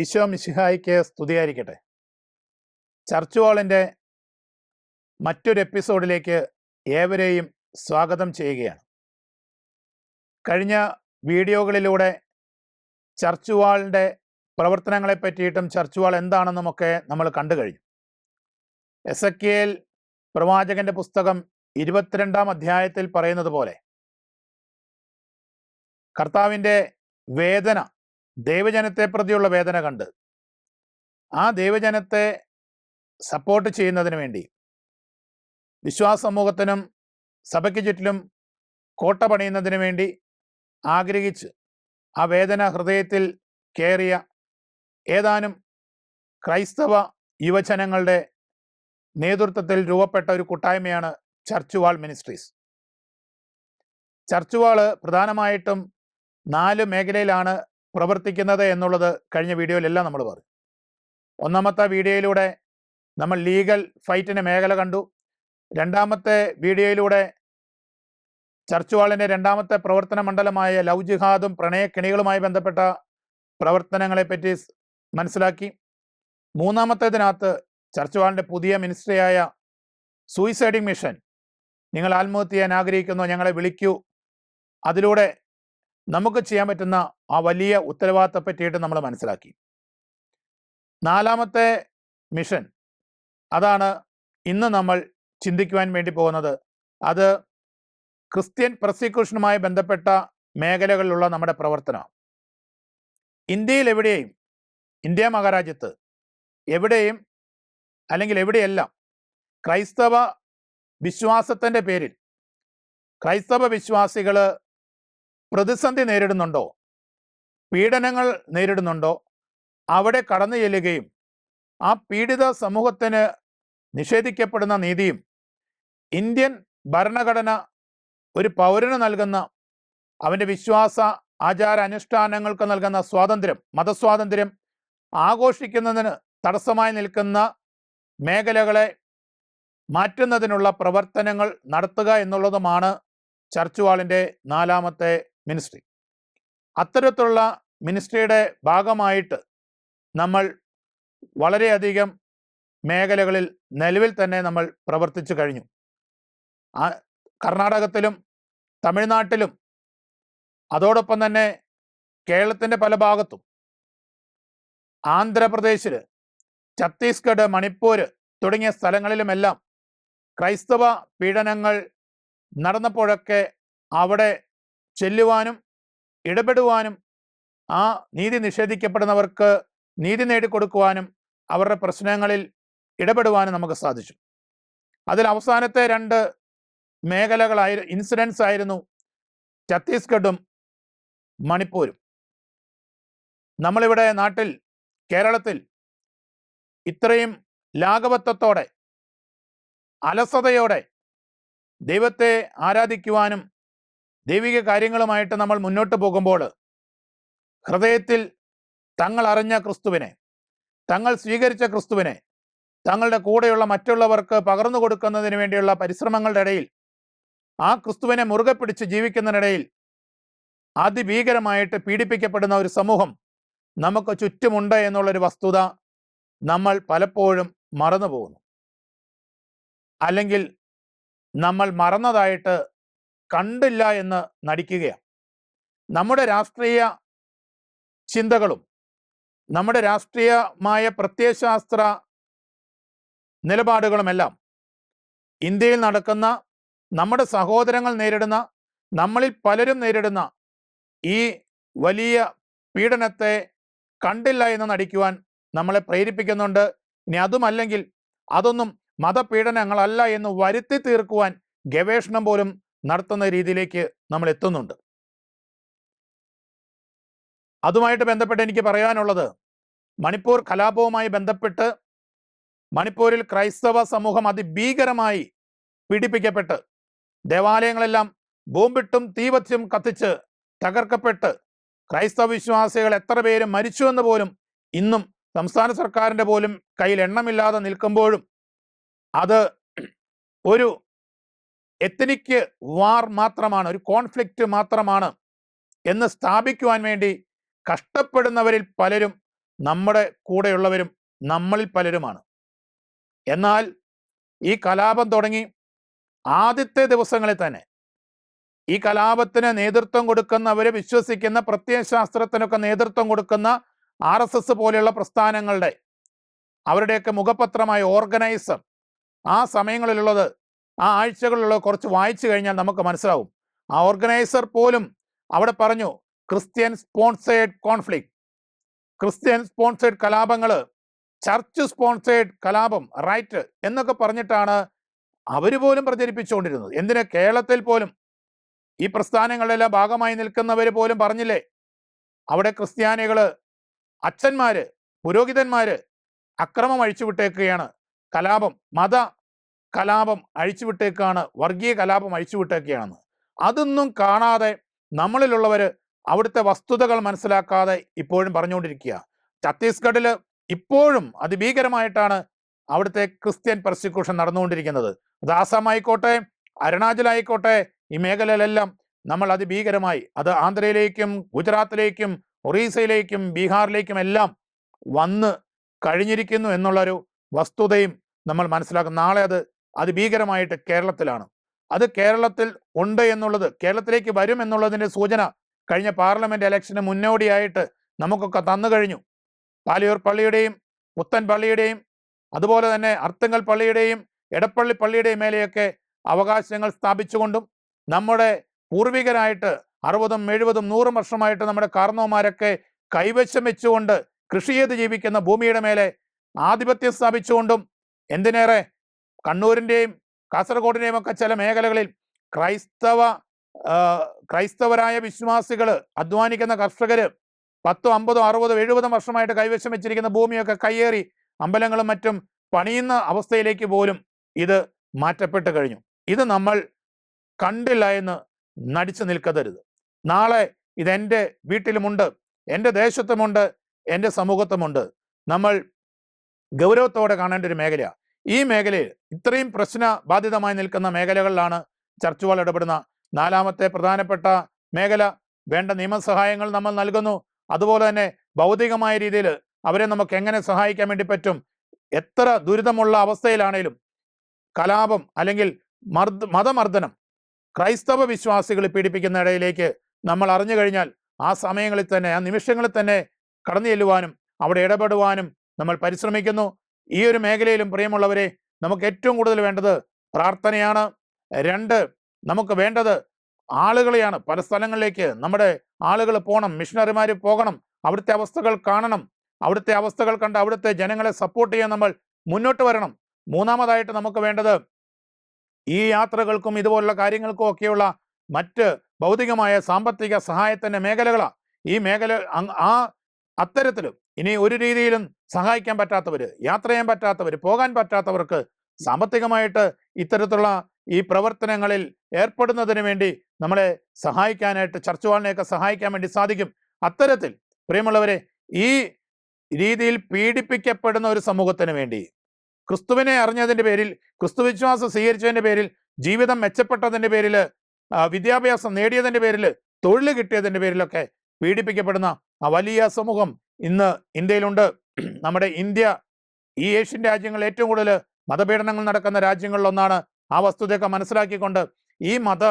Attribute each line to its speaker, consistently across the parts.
Speaker 1: ഈശോ മിശിഹായിക്ക് സ്തുതിയായിരിക്കട്ടെ. ചർച്ച് വാളിന്റെ മറ്റൊരു എപ്പിസോഡിലേക്ക് ഏവരെയും സ്വാഗതം ചെയ്യുകയാണ്. കഴിഞ്ഞ വീഡിയോകളിലൂടെ ചർച്ച് വാളിന്റെ പ്രവർത്തനങ്ങളെ പറ്റിയിട്ടും ചർച്ച് വാൾ എന്താണെന്നുമൊക്കെ നമ്മൾ കണ്ടു കഴിഞ്ഞു. എസ് എ പ്രവാചകന്റെ പുസ്തകം ഇരുപത്തിരണ്ടാം അധ്യായത്തിൽ പറയുന്നത് പോലെ കർത്താവിന്റെ വേദന ദൈവജനത്തെ പ്രതിയുള്ള വേദന കണ്ട് ആ ദൈവജനത്തെ സപ്പോർട്ട് ചെയ്യുന്നതിന് വേണ്ടി വിശ്വാസ സമൂഹത്തിനും സഭയ്ക്ക് ചുറ്റിലും കോട്ട പണിയുന്നതിന് വേണ്ടി ആഗ്രഹിച്ച് ആ വേദന ഹൃദയത്തിൽ കയറിയ ഏതാനും ക്രൈസ്തവ യുവജനങ്ങളുടെ നേതൃത്വത്തിൽ രൂപപ്പെട്ട ഒരു കൂട്ടായ്മയാണ് church wall ministries. Church wall പ്രധാനമായിട്ടും നാല് മേഖലയിലാണ് പ്രവർത്തിക്കുന്നത് എന്നുള്ളത് കഴിഞ്ഞ വീഡിയോയിലെല്ലാം നമ്മൾ പറഞ്ഞു. ഒന്നാമത്തെ വീഡിയോയിലൂടെ നമ്മൾ ലീഗൽ ഫൈറ്റിന്റെ മേഖല കണ്ടു. രണ്ടാമത്തെ വീഡിയോയിലൂടെ ചർച്ച് വാളിന്റെ രണ്ടാമത്തെ പ്രവർത്തന മണ്ഡലമായ ലവ് ജിഹാദും പ്രണയക്കിണികളുമായി ബന്ധപ്പെട്ട പ്രവർത്തനങ്ങളെപ്പറ്റി മനസ്സിലാക്കി. മൂന്നാമത്തേതിനകത്ത് ചർച്ച് വാളിന്റെ പുതിയ മിനിസ്ട്രിയായ സൂയിസൈഡിംഗ് മിഷൻ. നിങ്ങൾ ആത്മഹത്യ ചെയ്യാൻ ആഗ്രഹിക്കുന്നു ഞങ്ങളെ വിളിക്കൂ. അതിലൂടെ നമുക്ക് ചെയ്യാൻ പറ്റുന്ന ആ വലിയ ഉത്തരവാദിത്തത്തെ പറ്റിയിട്ട് നമ്മൾ മനസ്സിലാക്കി. നാലാമത്തെ മിഷൻ അതാണ് ഇന്ന് നമ്മൾ ചിന്തിക്കുവാൻ വേണ്ടി പോകുന്നത്. അത് ക്രിസ്ത്യൻ പ്രോസിക്യൂഷനുമായി ബന്ധപ്പെട്ട മേഖലകളിലുള്ള നമ്മുടെ പ്രവർത്തനം ഇന്ത്യയിൽ എവിടെയും ഇന്ത്യ മഹാരാജ്യത്ത് എവിടെയും അല്ലെങ്കിൽ എവിടെയെല്ലാം ക്രൈസ്തവ വിശ്വാസത്തിന്റെ പേരിൽ ക്രൈസ്തവ വിശ്വാസികൾ പ്രതിസന്ധി നേരിടുന്നുണ്ടോ? പീഡനങ്ങൾ നേരിടുന്നുണ്ടോ? അവിടെ കടന്നു ചെല്ലുകയും ആ പീഡിത സമൂഹത്തിന് നിഷേധിക്കപ്പെടുന്ന നീതിയും ഇന്ത്യൻ ഭരണഘടന ഒരു പൗരന് നൽകുന്ന അവന്റെ വിശ്വാസ ആചാര അനുഷ്ഠാനങ്ങൾക്ക് നൽകുന്ന സ്വാതന്ത്ര്യം മതസ്വാതന്ത്ര്യം ആഘോഷിക്കുന്നതിന് തടസ്സമായി നിൽക്കുന്ന മേഖലകളെ മാറ്റുന്നതിനുള്ള പ്രവർത്തനങ്ങൾ നടത്തുക എന്നുള്ളതുമാണ് ചർച്ച് വാളിന്റെ നാലാമത്തെ മിനിസ്ട്രി. അത്തരത്തിലുള്ള മിനിസ്ട്രിയുടെ ഭാഗമായിട്ട് നമ്മൾ വളരെയധികം മേഖലകളിൽ നിലവിൽ തന്നെ നമ്മൾ പ്രവർത്തിച്ചു കഴിഞ്ഞു. കർണാടകത്തിലും തമിഴ്നാട്ടിലും അതോടൊപ്പം തന്നെ കേരളത്തിന്റെ പല ഭാഗത്തും. ആന്ധ്രാപ്രദേശിൽ ഛത്തീസ്ഗഡ് മണിപ്പൂർ തുടങ്ങിയ സ്ഥലങ്ങളിലുമെല്ലാം ക്രൈസ്തവ പീഡനങ്ങൾ നടന്നപ്പോഴൊക്കെ അവിടെ ചെല്ലുവാനും ഇടപെടുവാനും ആ നീതി നിഷേധിക്കപ്പെടുന്നവർക്ക് നീതി നേടിക്കൊടുക്കുവാനും അവരുടെ പ്രശ്നങ്ങളിൽ ഇടപെടുവാനും നമുക്ക് സാധിച്ചു. അതിൽ അവസാനത്തെ രണ്ട് മേഖലകളായി ഇൻസിഡൻസ് ആയിരുന്നു ഛത്തീസ്ഗഡും മണിപ്പൂരും. നമ്മളിവിടെ നാട്ടിൽ കേരളത്തിൽ ഇത്രയും ലാഘവത്വത്തോടെ അലസതയോടെ ദൈവത്തെ ആരാധിക്കുവാനും ദൈവിക കാര്യങ്ങളുമായിട്ട് നമ്മൾ മുന്നോട്ട് പോകുമ്പോൾ ഹൃദയത്തിൽ തങ്ങൾ അറിഞ്ഞ ക്രിസ്തുവിനെ തങ്ങൾ സ്വീകരിച്ച ക്രിസ്തുവിനെ തങ്ങളുടെ കൂടെയുള്ള മറ്റുള്ളവർക്ക് പകർന്നു കൊടുക്കുന്നതിന് വേണ്ടിയുള്ള പരിശ്രമങ്ങളുടെ ഇടയിൽ ആ ക്രിസ്തുവിനെ മുറുകെ പിടിച്ച് ജീവിക്കുന്നതിനിടയിൽ അതിഭീകരമായിട്ട് പീഡിപ്പിക്കപ്പെടുന്ന ഒരു സമൂഹം നമുക്ക് ചുറ്റുമുണ്ട് എന്നുള്ളൊരു വസ്തുത നമ്മൾ പലപ്പോഴും മറന്നു പോകുന്നു അല്ലെങ്കിൽ നമ്മൾ മറന്നതായിട്ട് കണ്ടില്ല എന്ന് നടിക്കുകയാണ്. നമ്മുടെ രാഷ്ട്രീയ ചിന്തകളും നമ്മുടെ രാഷ്ട്രീയമായ പ്രത്യയശാസ്ത്ര നിലപാടുകളുമെല്ലാം ഇന്ത്യയിൽ നടക്കുന്ന നമ്മുടെ സഹോദരങ്ങൾ നേരിടുന്ന നമ്മളിൽ പലരും നേരിടുന്ന ഈ വലിയ പീഡനത്തെ കണ്ടില്ല എന്ന് നടിക്കുവാൻ നമ്മളെ പ്രേരിപ്പിക്കുന്നുണ്ട്. ഇനി അതുമല്ലെങ്കിൽ അതൊന്നും മതപീഡനങ്ങളല്ല എന്ന് വരുത്തി തീർക്കുവാൻ ഗവേഷണം പോലും നടത്തുന്ന രീതിയിലേക്ക് നമ്മൾ എത്തുന്നുണ്ട്. അതുമായിട്ട് ബന്ധപ്പെട്ട് എനിക്ക് പറയാനുള്ളത് മണിപ്പൂർ കലാപവുമായി ബന്ധപ്പെട്ട് മണിപ്പൂരിൽ ക്രൈസ്തവ സമൂഹം അതിഭീകരമായി പീഡിപ്പിക്കപ്പെട്ട് ദേവാലയങ്ങളെല്ലാം ബോംബിട്ടും തീവച്ചും കത്തിച്ച് തകർക്കപ്പെട്ട് ക്രൈസ്തവ വിശ്വാസികൾ എത്ര പേര് മരിച്ചുവെന്ന് പോലും ഇന്നും സംസ്ഥാന സർക്കാരിന്റെ പോലും കയ്യിൽ എണ്ണമില്ലാതെ നിൽക്കുമ്പോഴും അത് ഒരു എത്തനിക്ക് വാർ മാത്രമാണ് ഒരു കോൺഫ്ലിക്റ്റ് മാത്രമാണ് എന്ന് സ്ഥാപിക്കുവാൻ വേണ്ടി കഷ്ടപ്പെടുന്നവരിൽ പലരും നമ്മുടെ കൂടെയുള്ളവരും നമ്മളിൽ പലരുമാണ്. എന്നാൽ ഈ കലാപം തുടങ്ങി ആദ്യത്തെ ദിവസങ്ങളിൽ തന്നെ ഈ കലാപത്തിന് നേതൃത്വം കൊടുക്കുന്നവരെ വിശ്വസിക്കുന്ന പ്രത്യയശാസ്ത്രത്തിനൊക്കെ നേതൃത്വം കൊടുക്കുന്ന ആർ എസ് എസ് പോലെയുള്ള പ്രസ്ഥാനങ്ങളുടെ അവരുടെയൊക്കെ മുഖപത്രമായ ഓർഗനൈസർ ആ സമയങ്ങളിലുള്ളത് ആ ആഴ്ചകളിലുള്ള കുറച്ച് വായിച്ചു കഴിഞ്ഞാൽ നമുക്ക് മനസ്സിലാവും. ആ ഓർഗനൈസർ പോലും അവിടെ പറഞ്ഞു Christian sponsored conflict. Christian sponsored കലാപങ്ങൾ ചർച്ച് സ്പോൺസേഡ് കലാപം റൈറ്റ് എന്നൊക്കെ പറഞ്ഞിട്ടാണ് അവർ പോലും പ്രചരിപ്പിച്ചുകൊണ്ടിരുന്നത്. എന്തിന്? കേരളത്തിൽ പോലും. ഈ പ്രസ്ഥാനങ്ങളിലെല്ലാം ഭാഗമായി നിൽക്കുന്നവർ പോലും പറഞ്ഞില്ലേ? അവിടെ ക്രിസ്ത്യാനികൾ അച്ഛന്മാര് പുരോഹിതന്മാര് അക്രമം അഴിച്ചുവിട്ടേക്കുകയാണ്. കലാപം മത കലാപം അഴിച്ചുവിട്ടേക്കാണ് വർഗീയ കലാപം അഴിച്ചുവിട്ടേക്കാണ് അതൊന്നും കാണാതെ നമ്മളിലുള്ളവര് അവിടുത്തെ വസ്തുതകൾ മനസ്സിലാക്കാതെ ഇപ്പോഴും പറഞ്ഞുകൊണ്ടിരിക്കുക ഛത്തീസ്ഗഡിൽ ഇപ്പോഴും അതിഭീകരമായിട്ടാണ് അവിടുത്തെ ക്രിസ്ത്യൻ പെർസിക്യൂഷൻ നടന്നുകൊണ്ടിരിക്കുന്നത്. അത് ആസാം ആയിക്കോട്ടെ അരുണാചലായിക്കോട്ടെ ഈ മേഖലയിലെല്ലാം നമ്മൾ അതിഭീകരമായി. അത് ആന്ധ്രയിലേക്കും ഗുജറാത്തിലേക്കും ഒറീസയിലേക്കും ബീഹാറിലേക്കും എല്ലാം വന്ന് കഴിഞ്ഞിരിക്കുന്നു എന്നുള്ളൊരു വസ്തുതയും നമ്മൾ മനസ്സിലാക്കും. നാളെ അത് അതിഭീകരമായിട്ട് കേരളത്തിലാണ്. അത് കേരളത്തിൽ ഉണ്ട് എന്നുള്ളത് കേരളത്തിലേക്ക് വരും എന്നുള്ളതിന്റെ സൂചന കഴിഞ്ഞ പാർലമെന്റ് ഇലക്ഷന് മുന്നോടിയായിട്ട് നമുക്കൊക്കെ തന്നു കഴിഞ്ഞു. പാലിയൂർ പള്ളിയുടെയും പുത്തൻ പള്ളിയുടെയും അതുപോലെ തന്നെ അർത്തുങ്കൽ പള്ളിയുടെയും എടപ്പള്ളി പള്ളിയുടെയും മേലെയൊക്കെ അവകാശങ്ങൾ സ്ഥാപിച്ചുകൊണ്ടും നമ്മുടെ പൂർവികരായിട്ട് അറുപതും എഴുപതും നൂറും വർഷമായിട്ട് നമ്മുടെ കാർന്നോമാരൊക്കെ കൈവശം വെച്ചുകൊണ്ട് കൃഷി ചെയ്ത് ജീവിക്കുന്ന ഭൂമിയുടെ മേലെ ആധിപത്യം സ്ഥാപിച്ചുകൊണ്ടും എന്തിനേറെ കണ്ണൂരിന്റെയും കാസർഗോഡിന്റെയും ഒക്കെ ചില മേഖലകളിൽ ക്രൈസ്തവ ക്രൈസ്തവരായ വിശ്വാസികൾ അധ്വാനിക്കുന്ന കർഷകർ പത്തോ അമ്പതോ അറുപതോ എഴുപതോ വർഷമായിട്ട് കൈവശം വെച്ചിരിക്കുന്ന ഭൂമിയൊക്കെ കയ്യേറി അമ്പലങ്ങളും മറ്റും പണിയുന്ന അവസ്ഥയിലേക്ക് പോലും ഇത് മാറ്റപ്പെട്ട് കഴിഞ്ഞു. ഇത് നമ്മൾ കണ്ടില്ല എന്ന് നടിച്ചു നിൽക്കരുത്. നാളെ ഇതെന്റെ വീട്ടിലുമുണ്ട് എന്റെ ദേശത്തുമുണ്ട് എന്റെ സമൂഹത്തുമുണ്ട്. നമ്മൾ ഗൗരവത്തോടെ കാണേണ്ട ഒരു മേഖലയാണ് ഈ മേഖലയിൽ ഇത്രയും പ്രശ്ന ബാധിതമായി നിൽക്കുന്ന മേഖലകളിലാണ് ചർച്ചുകൾ ഇടപെടുന്ന. നാലാമത്തെ പ്രധാനപ്പെട്ട മേഖല വേണ്ട നിയമസഹായങ്ങൾ നമ്മൾ നൽകുന്നു. അതുപോലെ തന്നെ ഭൗതികമായ രീതിയിൽ അവരെ നമുക്ക് എങ്ങനെ സഹായിക്കാൻ വേണ്ടി പറ്റും? എത്ര ദുരിതമുള്ള അവസ്ഥയിലാണേലും കലാപം അല്ലെങ്കിൽ മർദ്ദ മതമർദ്ദനം ക്രൈസ്തവ വിശ്വാസികൾ പീഡിപ്പിക്കുന്ന ഇടയിലേക്ക് നമ്മൾ അറിഞ്ഞു കഴിഞ്ഞാൽ ആ സമയങ്ങളിൽ തന്നെ ആ നിമിഷങ്ങളിൽ തന്നെ കടന്നു ചെല്ലുവാനും അവിടെ ഇടപെടുവാനും നമ്മൾ പരിശ്രമിക്കുന്നു. ഈ ഒരു മേഖലയിലും പ്രിയമുള്ളവരെ നമുക്ക് ഏറ്റവും കൂടുതൽ വേണ്ടത് പ്രാർത്ഥനയാണ്. രണ്ട് നമുക്ക് വേണ്ടത് ആളുകളെയാണ്. പല സ്ഥലങ്ങളിലേക്ക് നമ്മുടെ ആളുകൾ പോകണം മിഷണറിമാർ പോകണം അവിടുത്തെ അവസ്ഥകൾ കാണണം. അവിടുത്തെ അവസ്ഥകൾ കണ്ട് അവിടുത്തെ ജനങ്ങളെ സപ്പോർട്ട് ചെയ്യാൻ നമ്മൾ മുന്നോട്ട് വരണം. മൂന്നാമതായിട്ട് നമുക്ക് വേണ്ടത് ഈ യാത്രകൾക്കും ഇതുപോലുള്ള കാര്യങ്ങൾക്കും ഒക്കെയുള്ള മറ്റ് ഭൗതികമായ സാമ്പത്തിക സഹായത്തിന്റെ മേഖലകളാണ് ഈ മേഖല ആ അത്തരത്തിലും ഇനി ഒരു രീതിയിലും സഹായിക്കാൻ പറ്റാത്തവർ യാത്ര ചെയ്യാൻ പറ്റാത്തവർ പോകാൻ പറ്റാത്തവർക്ക് സാമ്പത്തികമായിട്ട് ഇത്തരത്തിലുള്ള ഈ പ്രവർത്തനങ്ങളിൽ ഏർപ്പെടുന്നതിന് വേണ്ടി നമ്മളെ സഹായിക്കാനായിട്ട് ചർച്ചുവാളിനെയൊക്കെ സഹായിക്കാൻ വേണ്ടി സാധിക്കും. അത്തരത്തിൽ പ്രിയമുള്ളവരെ ഈ രീതിയിൽ പീഡിപ്പിക്കപ്പെടുന്ന ഒരു സമൂഹത്തിന് വേണ്ടി ക്രിസ്തുവിനെ അറിഞ്ഞതിന്റെ പേരിൽ ക്രിസ്തു വിശ്വാസം സ്വീകരിച്ചതിന്റെ പേരിൽ ജീവിതം മെച്ചപ്പെട്ടതിന്റെ പേരിൽ വിദ്യാഭ്യാസം നേടിയതിന്റെ പേരിൽ തൊഴിൽ കിട്ടിയതിന്റെ പേരിലൊക്കെ പീഡിപ്പിക്കപ്പെടുന്ന ആ വലിയ സമൂഹം ഇന്ന് ഇന്ത്യയിലുണ്ട്. നമ്മുടെ ഇന്ത്യ ഈ ഏഷ്യൻ രാജ്യങ്ങളിൽ ഏറ്റവും കൂടുതൽ മതപീഡനങ്ങൾ നടക്കുന്ന രാജ്യങ്ങളിലൊന്നാണ്. ആ വസ്തുതയൊക്കെ മനസ്സിലാക്കിക്കൊണ്ട് ഈ മത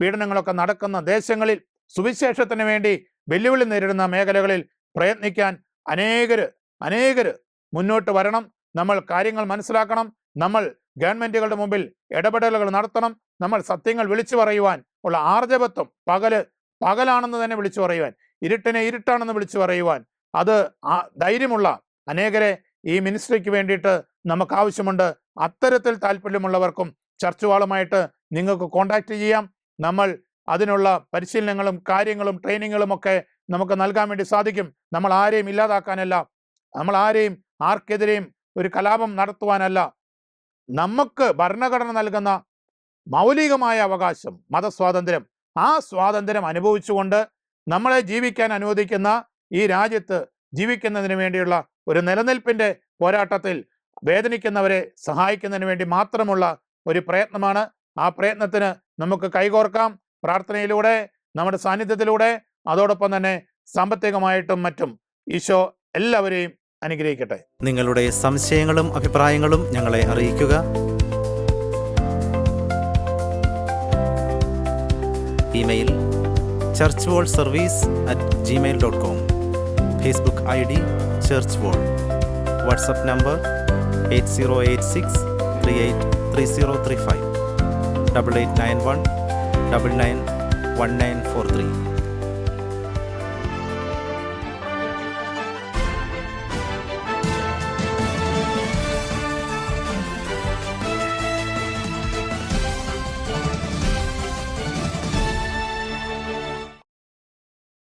Speaker 1: പീഡനങ്ങളൊക്കെ നടക്കുന്ന ദേശങ്ങളിൽ സുവിശേഷത്തിന് വേണ്ടി വെല്ലുവിളി നേരിടുന്ന മേഖലകളിൽ പ്രയത്നിക്കാൻ അനേകര് അനേകര് മുന്നോട്ട് വരണം. നമ്മൾ കാര്യങ്ങൾ മനസ്സിലാക്കണം. നമ്മൾ ഗവൺമെന്റുകളുടെ മുമ്പിൽ ഇടപെടലുകൾ നടത്തണം. നമ്മൾ സത്യങ്ങൾ വിളിച്ചു പറയുവാൻ ഉള്ള ആർജവത്വം പകൽ പകലാണെന്ന് തന്നെ വിളിച്ചു പറയുവാൻ. ഇരുട്ടിനെ ഇരുട്ടാണെന്ന് വിളിച്ചു പറയുവാൻ. അത് ധൈര്യമുള്ള അനേകരെ ഈ മിനിസ്ട്രിക്ക് വേണ്ടിയിട്ട് നമുക്ക് ആവശ്യമുണ്ട് അത്തരത്തിൽ താല്പര്യമുള്ളവർക്കും ചർച്ചുവാളുമായിട്ട് നിങ്ങൾക്ക് കോൺടാക്ട് ചെയ്യാം. നമ്മൾ അതിനുള്ള പരിശീലനങ്ങളും കാര്യങ്ങളും ട്രെയിനിങ്ങുകളും ഒക്കെ നമുക്ക് നൽകാൻ വേണ്ടി സാധിക്കും. നമ്മൾ ആരെയും ഇല്ലാതാക്കാനല്ല. നമ്മൾ ആരെയും ആർക്കെതിരെയും ഒരു കലാപം നടത്തുവാനല്ല. നമുക്ക് ഭരണഘടന നൽകുന്ന മൗലികമായ അവകാശം മതസ്വാതന്ത്ര്യം ആ സ്വാതന്ത്ര്യം അനുഭവിച്ചുകൊണ്ട് നമ്മളെ ജീവിക്കാൻ അനുവദിക്കുന്ന ഈ രാജ്യത്ത് ജീവിക്കുന്നതിന് വേണ്ടിയുള്ള ഒരു നിലനിൽപ്പിന്റെ പോരാട്ടത്തിൽ വേദനിക്കുന്നവരെ സഹായിക്കുന്നതിന് വേണ്ടി മാത്രമുള്ള ഒരു പ്രയത്നമാണ്. ആ പ്രയത്നത്തിന് നമുക്ക് കൈകോർക്കാം. പ്രാർത്ഥനയിലൂടെ നമ്മുടെ സാന്നിധ്യത്തിലൂടെ അതോടൊപ്പം തന്നെ സാമ്പത്തികമായിട്ടും മറ്റും. ഈശോ എല്ലാവരെയും അനുഗ്രഹിക്കട്ടെ.
Speaker 2: നിങ്ങളുടെ സംശയങ്ങളും അഭിപ്രായങ്ങളും ഞങ്ങളെ അറിയിക്കുക. Email church wall service at Gmail dot com Facebook I D church wall WhatsApp number eight zero eight six three eight three zero three five double eight nine one double nine one nine four three